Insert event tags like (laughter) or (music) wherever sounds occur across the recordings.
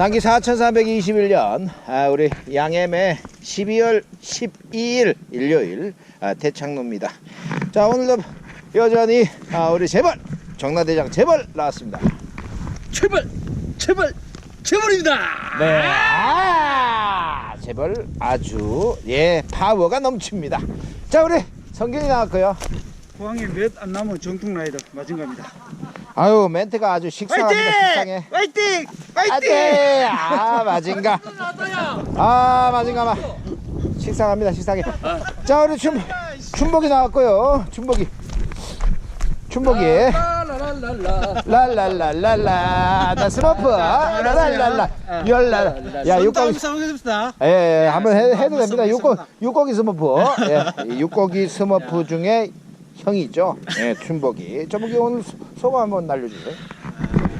단기 4321년 아, 우리 양해매 12월 12일 일요일 아, 대창로입니다. 자 오늘도 여전히 아, 우리 재벌 정나대장 재벌 나왔습니다. 제발 제발 제발입니다. 네, 아, 재벌 아주 예 파워가 넘칩니다. 자 우리 성균이 나왔고요. 포항에 몇안 남은 정통 라이더 마징가입니다. 아유 멘트가 아주 식상합니다. 식상해. 화이팅! 아네, 아 마징가. 아 마징가 마. 식상합니다. 식상해. 자 우리 춘 춘복이 나왔고요. 춘복이. 춘복이. 라라라라. 랄랄랄랄라 나 스머프 랄랄랄라 열랄 야 육고기 싸우겠습니다. 예, 예 한번 해, 해도 됩니다 육고 육고기 스머프 예 육고기 스머프 중에 형이죠 예 춘복이 저복이 오늘 소- 소감 한번 날려주세요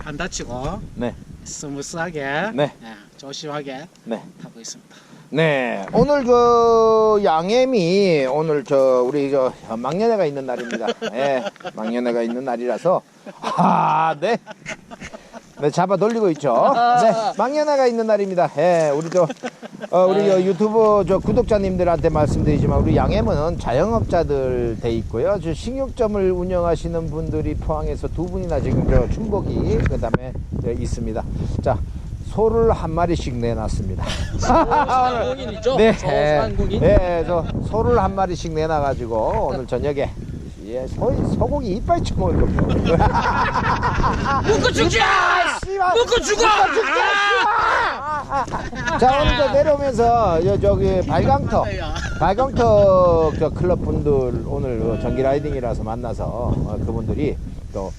안 다치고 네. 스무스하게 네. 예, 조심하게 네. 타고 있습니다. 네 오늘 저 양엠이 오늘 저 우리 저 막년회가 있는 날입니다 예 막년회가 있는 날이라서 아 네 네 잡아 돌리고 있죠 네 막년회가 있는 날입니다 예 우리 저 어, 우리 저 유튜브 저 구독자님들한테 말씀드리지만 우리 양엠은 자영업자들 돼 있고요 저 식육점을 운영하시는 분들이 포항에서 두 분이나 지금 저 춘복이 그 다음에 저 있습니다 자 소를 한 마리씩 내놨습니다 소상공인 있죠? 네. 소상공인. 예, 저 소를 한 마리씩 내놔가지고 오늘 저녁에 예, 소, 소고기 이빨 쳐먹을 겁니다. (laughs) 묶어 죽자. 씨발. 묶어 죽어. 자, 오늘 저 내려오면서 저, 저기 발광터, 발광터 저 클럽 분들 오늘 그 전기 라이딩이라서 만나서 어, 그분들이 또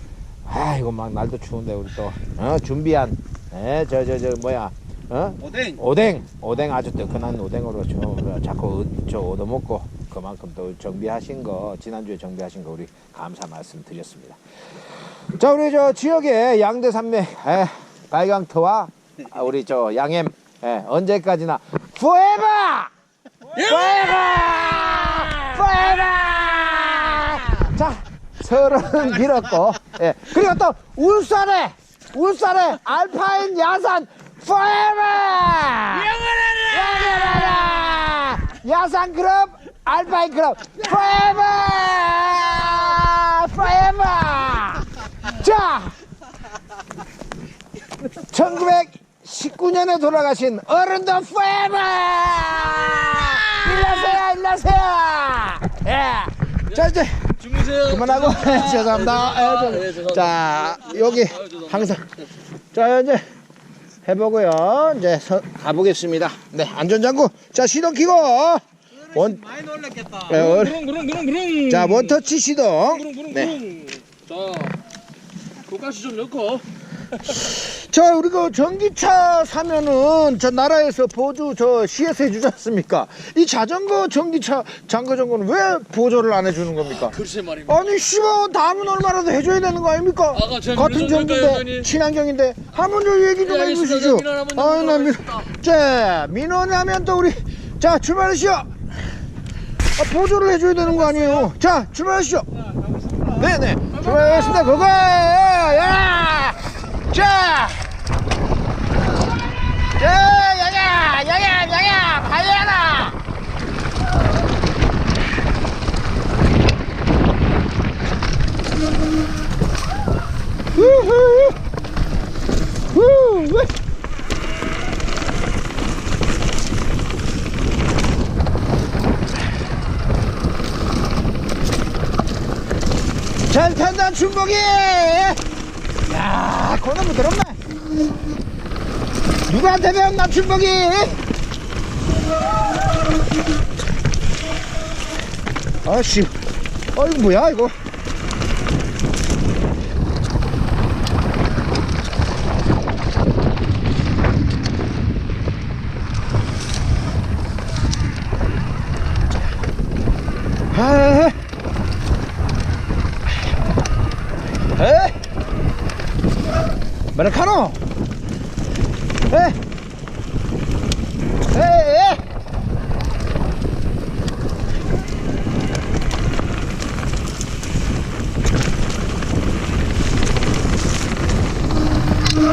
아, 이거 막 날도 추운데 우리 또 어, 준비한 예, 저, 저, 저 뭐야, 어? 오뎅. 오뎅, 오뎅 아주 뜨끈한 오뎅으로 좀 자꾸 저 얻어먹고 그만큼 또 정비하신 거 지난주에 정비하신 거 우리 감사 말씀 드렸습니다. 자 우리 저 지역의 양대 산맥 에, 발광터와 아, 우리 저 양엠 에, 언제까지나 forever, forever, forever. 자 설은 길었고 예. 그리고 또 울산에 울산에 알파인 야산 forever. 영원하라! 야산 클럽, 알파인 클럽, forever! forever! 자! 1919년에 돌아가신 어른도 forever! 일나세요, 일나세요! 예. 자, 이제 주무세요. 그만하고 죄송합니다. 예, 좀- 네, 죄송합니다. 자, 여기 항상 자, 이제 해보고요. 이제 서, 가보겠습니다. 네, 안전장구. 자, 시동 키고. 원, 많이 놀랐겠다. 네, 원- 부릉 부릉 부릉 부릉. 자, 원터치 시동. 부릉 부릉 네. 부릉. 자, 고가시 좀 넣고. (laughs) 자, 우리 그 전기차 사면은 저 나라에서 보조 저 시에서 해주지 않습니까? 이 자전거 전기차 장거 정거는 왜 보조를 안 해주는 겁니까? 글쎄 말입니다. 아니, 씨발, 다음은 얼마라도 해줘야 되는 거 아닙니까? 아까 제가 같은 걸까요, 형님? 친환경인데, 한번 좀 얘기 좀 네, 알겠습니다. 해주시죠. 민원 한번 좀 아이, 나 민, 물어보겠습니다. 자, 민원하면 또 우리, 자, 출발하시죠. 아, 보조를 해줘야 되는 거 아니에요. 자, 출발하시죠. 네네. 출발하겠습니다. 그거! 야! 자! 자, 야야! 야야! 야야! 가야나! 우후! 우후! 잘 탄다 춘복이 야 고놈 더럽네 배웠나 춘복이. 아씨. 어 이거 뭐야 이거? 아 에? 메르카노? 에? 에? 에?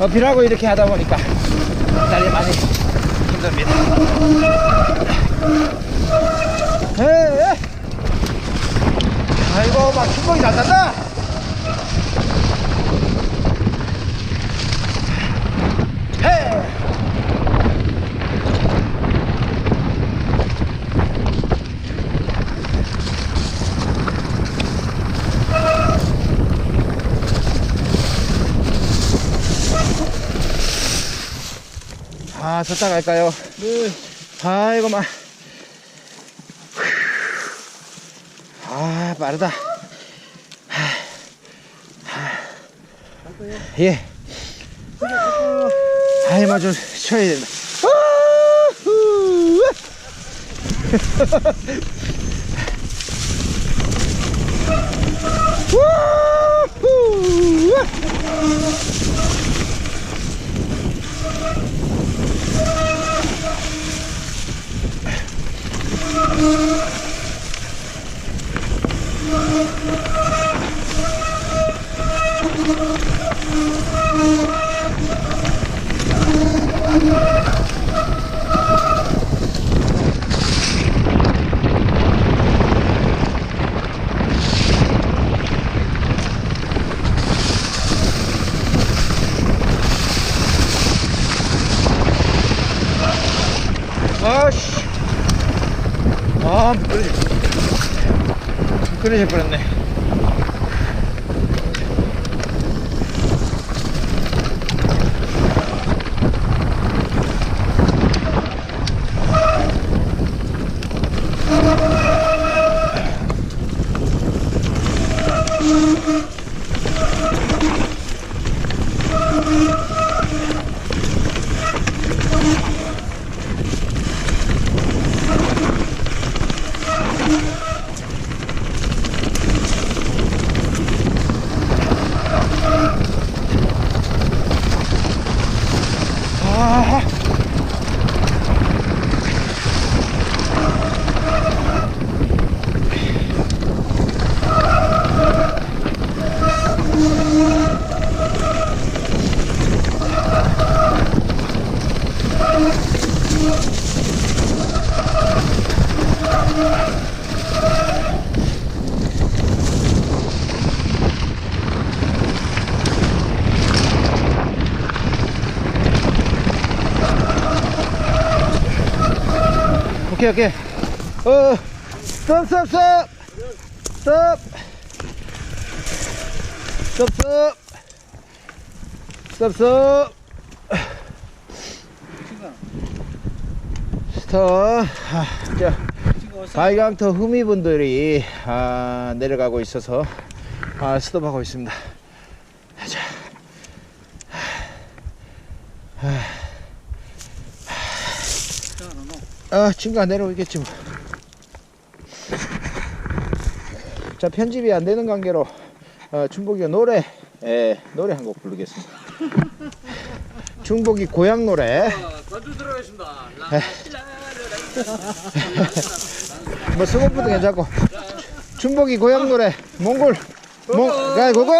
어필하고 이렇게 하다 보니까 다리 많이 힘듭니다. 에, 에. 아이고 막잘 탄다. 해. 아, 섰다 갈까요? 네. 아이고, 마. 아, 빠르다. 예. 아이, 마저 쉬어야 된다. (laughs) (laughs) 끊으셔버렸네. 오케이 오케이. 어 스톱 스톱 스톱. 스톱. 스톱 스톱. 스톱 스톱 스톱 아, 자 발광터 후미분들이 아, 내려가고 있어서 아, 스톱하고 있습니다 자. 아, 친구가 내려오겠지 뭐. 자, 편집이 안 되는 관계로 어, 충복이가 노래, 예, 노래 한 곡 부르겠습니다. 충복이 고향 노래. 관주 들어가겠습니다. (laughs) 뭐 수고부터 괜찮고. 충복이 고향 노래. 몽골. 몽, 가, 고고!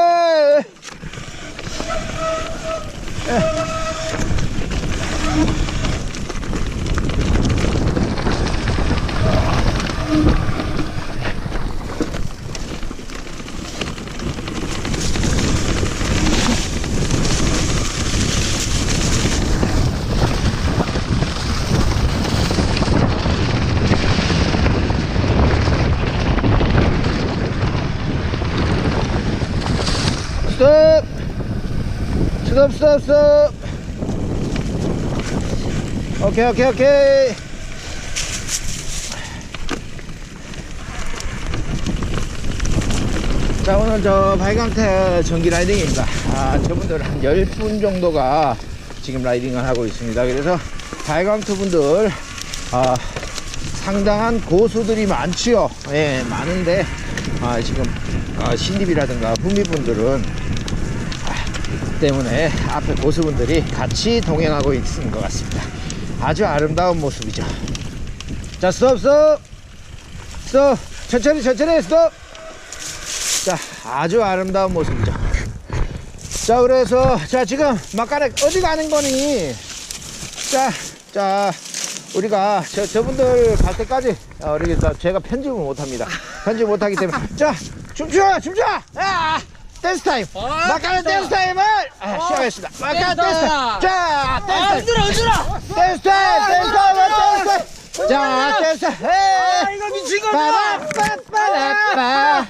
스톱. 스톱 스톱 스톱. 오케이 오케이 오케이. 자 오늘 저 발광태 전기 라이딩입니다. 아 저분들 한 10분 정도가 지금 라이딩을 하고 있습니다. 그래서 발광태 분들 아, 상당한 고수들이 많지요. 예 많은데 아, 지금 아, 신입이라든가 후미분들은 때문에 앞에 고수분들이 같이 동행하고 있는 것 같습니다. 아주 아름다운 모습이죠. 자 스톱 스톱! 스톱! 천천히 천천히 스톱! 자 아주 아름다운 모습이죠. 자 그래서 자 지금 막간에 어디 가는 거니? 자 자 우리가 저, 저분들 갈 때까지 아, 우리 제가 편집을 못합니다. 편집 못하기 때문에. 자 춤추어 춤추어 댄스 타임. 막간의 댄스 타임을 아, 시작하겠습니다. 막간 댄스 타임. 자, 댄스 타임. 들어 안 들어 댄스 타임. 댄스 타임. 댄스 타임. 자, 댄스 타임. 아 이거 미친 거다 빠바빠빠라빠.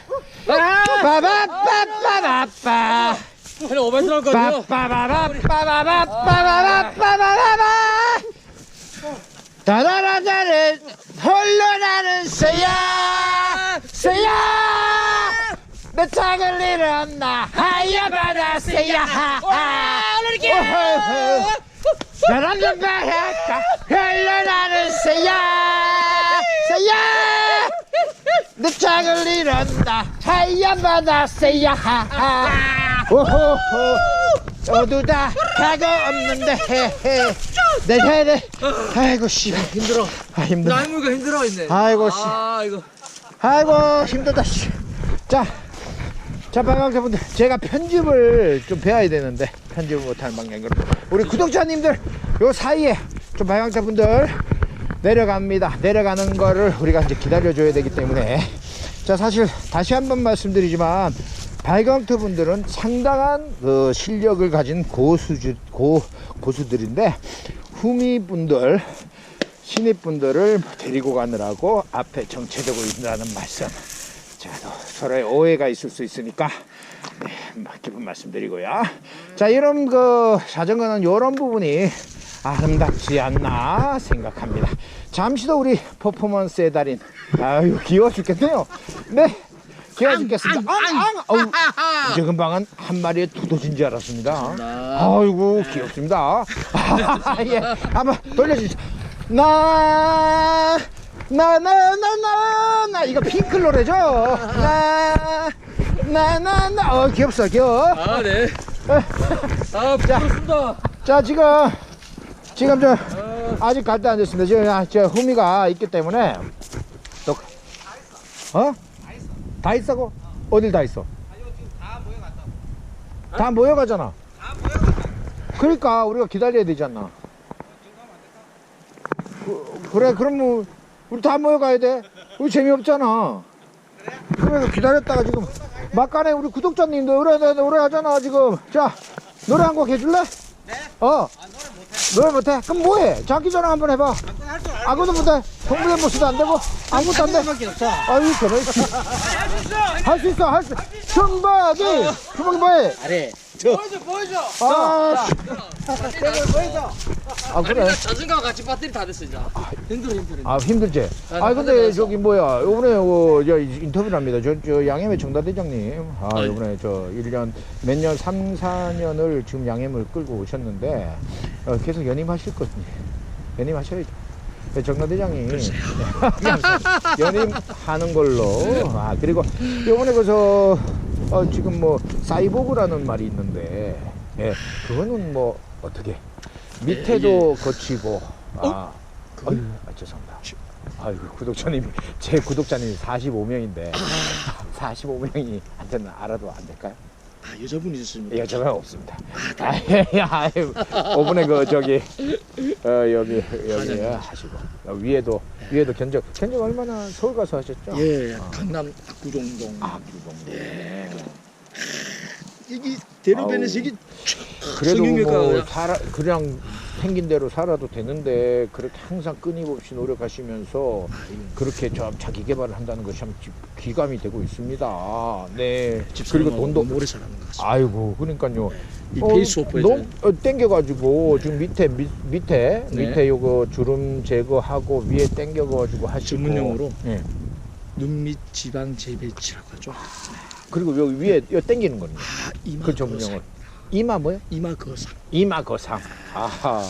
빠바빠빠라빠. 그냥 오바스러울 거죠 빠바바바바바바바바바바바. 다다라다는 홀로 나는 새야. 새야. 내 창을 잃었나? 하얀 바다 세야 나라는 바닷가 흘러나는 새야. 새야. 내 창을 잃었다 하얀 바다 새야 오호호. 어두다 가고 없는데 내 해내 아이고 씨 힘들어. 아 힘들어 나이물가 힘들어 있네. 아이고, 씨. 아 이거. 아이고 힘들다 씨. 자, 자 방학자분들 제가 편집을 좀 배워야 되는데 편집을 못하는 방향으로 우리 구독자님들 요 사이에 좀 방학자분들 내려갑니다. 내려가는 거를 우리가 이제 기다려줘야 되기 때문에 자 사실 다시 한번 말씀드리지만 발광트 분들은 상당한 그 실력을 가진 고수주 고 고수들인데 후미 분들 신입 분들을 데리고 가느라고 앞에 정체되고 있다는 말씀. 자, 또 서로의 오해가 있을 수 있으니까 네, 기분 말씀드리고요. 자, 이런 그 자전거는 이런 부분이 아름답지 않나 생각합니다. 잠시 더 우리 퍼포먼스의 달인. 아유, 귀여워 죽겠네요. 네. 귀여워 죽겠습니다. 앙, 앙, 어우, 이제 금방은 한 마리의 두더지인 줄 알았습니다. 아이고, 귀엽습니다. (laughs) 예, 한번 돌려주시죠. 나, 나, 나, 나, 나, 나, 이거 핑클 노래죠? 나, 나, 나, 나, 어, 귀엽어, 귀여워. 아 네. 아 부끄럽습니다. 자, 지금, 지금 저, 아직 갈 때 안 됐습니다. 지금, 아, 저, 후미가 있기 때문에, 또, 어? 다 있어고? 어딜 다 있어? 다 모여가잖아. 그러니까 우리가 기다려야 되지 않나? 그, 그래, 그러면 우리 다 모여가야 돼. 우리 재미없잖아. 그래, 기다렸다가 지금 막간에 우리 구독자님도 노래, 노래, 하잖아, 지금. 자, 노래 한 곡 해줄래? 네? 어. 노래 못해? 그럼 뭐해? 자기 전화 한번 해봐. 아무도 못해? 동물의 모습도 안 되고 아무것도 안 돼. 아유 저런 할수 있어 할 수. 청박이 청박이 뭐해? 아래. 보여줘 보여줘. 아, 씨. 아 그래? 아니 자전거 같이 배터리 다 됐어 이제. 힘들어 힘들어. 아 힘들지? 아 근데 저기 뭐야 이번에 어, 저 인터뷰를 합니다. 저, 저 양해매 정다대장님 아. 이번에 저 1년 몇 년 3, 4년을 지금 양해을 끌고 오셨는데 어, 계속 연임하실 거든요. 연임하셔야죠. 네, 정다대장이 (laughs) 연임하는 걸로 아 그리고 이번에 그저 어, 지금 뭐 사이보그라는 말이 있는데 예 그거는 뭐 어떻게? 밑에도 거치고 아, 아유, 아 죄송합니다. 아유 구독자님이 제 구독자님이 45명인데 45명이 한테는 알아도 안 될까요? 아 여자분이 있으십니까? 예, 저는 없습니다. 아, 예, 아, 예. 오분에 그 저기 어, 여기 여기 하시고 어, 위에도 위에도 견적 견적 얼마나 서울 가서 하셨죠? 예, 강남 압구정동. 아, 그동 여기 대로변에서 아우. 그래도 성형외과 뭐 살아 그냥 생긴 대로 살아도 되는데 그렇게 항상 끊임없이 노력하시면서 그렇게 좀 자기 개발을 한다는 것이 참 기- 기감이 되고 있습니다. 네. 그리고 돈도 오래 살아는 것 같습니다. 아이고 그러니까요. 이 어, 페이스오프에서 너무 어, 땡겨가지고 지금 밑에 밑, 밑에 네. 밑에 요거 주름 제거하고 위에 땡겨가지고 하시고 전문용어로 예. 눈밑 지방 재배치라고 하죠. 그리고 여기 위에 요 땡기는 거는 아, 이마 그 전문용어. 이마 뭐요? 이마 거상. 이마 거상. 아하.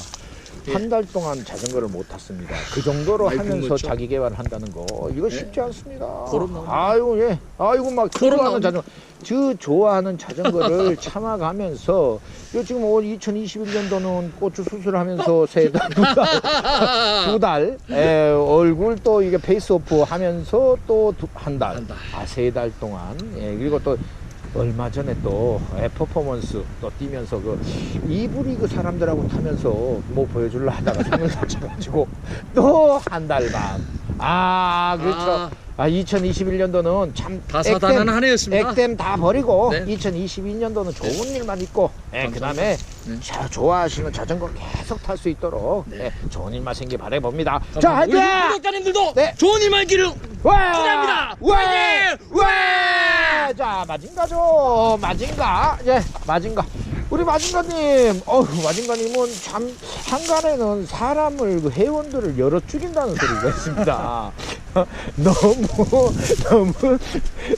예. 한달 동안 자전거를 못 탔습니다. 그 정도로 하면서 그렇죠. 자기 개발을 한다는 거 이거 예. 쉽지 않습니다. 걸음 나옵니다. 아이고 예, 아이고 막 걸음 좋아하는. 자전거, 저 좋아하는 자전거를 (laughs) 참아가면서 요 지금 올 2021년도는 고추 수술하면서 세달 두 달, (laughs) 에, 얼굴 또 이게 페이스오프 하면서 또 한 달, 한 달. 아 세 달 동안, 예, 그리고 또 얼마 전에 또 에, 퍼포먼스 또 뛰면서 그 이브리그 사람들하고 타면서 뭐 보여줄라 하다가 상을 (laughs) 다쳐가지고 또 한 달 반. 아 그렇죠. 아 2021년도는 참 다사다난 한 해였습니다. 액땜 다 버리고 네. 2022년도는 좋은 일만 있고 예, 그 다음에 네. 자, 좋아하시는 자전거 계속 탈 수 있도록 네. 예, 좋은 일만 생기 바라봅니다. 자, 화이팅! 구독자님들도 네. 좋은 일만 기를 와! 기대합니다. 와! 화이팅! 와! 자, 마징가죠. 마징가. 예, 마징가. 우리 마징가님, 어휴, 마징가님은 참, 한간에는 사람을, 그 회원들을 열어 죽인다는 소리가 있습니다. (laughs) 너무, 너무,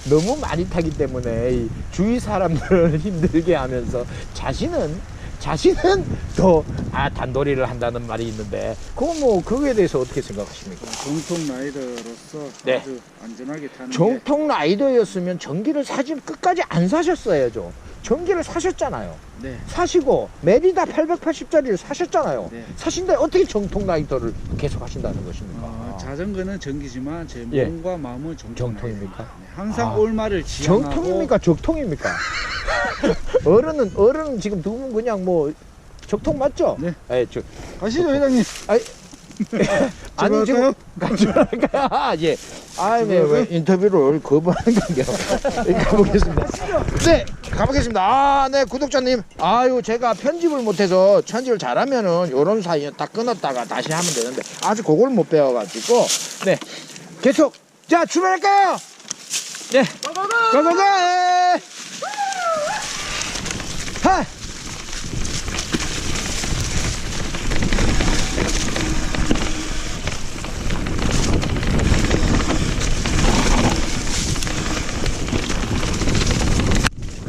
너무 많이 타기 때문에 이 주위 사람들을 (laughs) 힘들게 하면서 자신은 자신은 더 아, 단도리를 한다는 말이 있는데 그건 뭐 그거에 대해서 어떻게 생각하십니까? 정통 라이더로서 네. 아주 안전하게 타는 게 정통 라이더였으면 전기를 사지 끝까지 안 사셨어야죠. 전기를 사셨잖아요. 네. 사시고 메리다 880짜리를 사셨잖아요. 네. 사신데 어떻게 정통 라이더를 계속 하신다는 것입니까? 어, 자전거는 전기지만 제 예. 몸과 마음은 정통 정통입니까? 항상 아. 올마를 지향하고 정통입니까? 적통입니까? (laughs) 어른은 어른은 지금 두 분 그냥 뭐 적통 맞죠? 네. 예, 저, 가시죠 회장님. (laughs) 아니 지금 같이 할까요? 예. 아, 네, 왜 인터뷰를 거부하는 관계로 (laughs) 가보겠습니다. 네, 가보겠습니다. 아, 네, 구독자님. 아유, 제가 편집을 못해서 편집을 잘하면은 요런 사이에 딱 끊었다가 다시 하면 되는데 아주 그걸 못 배워가지고 네, 계속 자 출발할까요? 走走走走走走走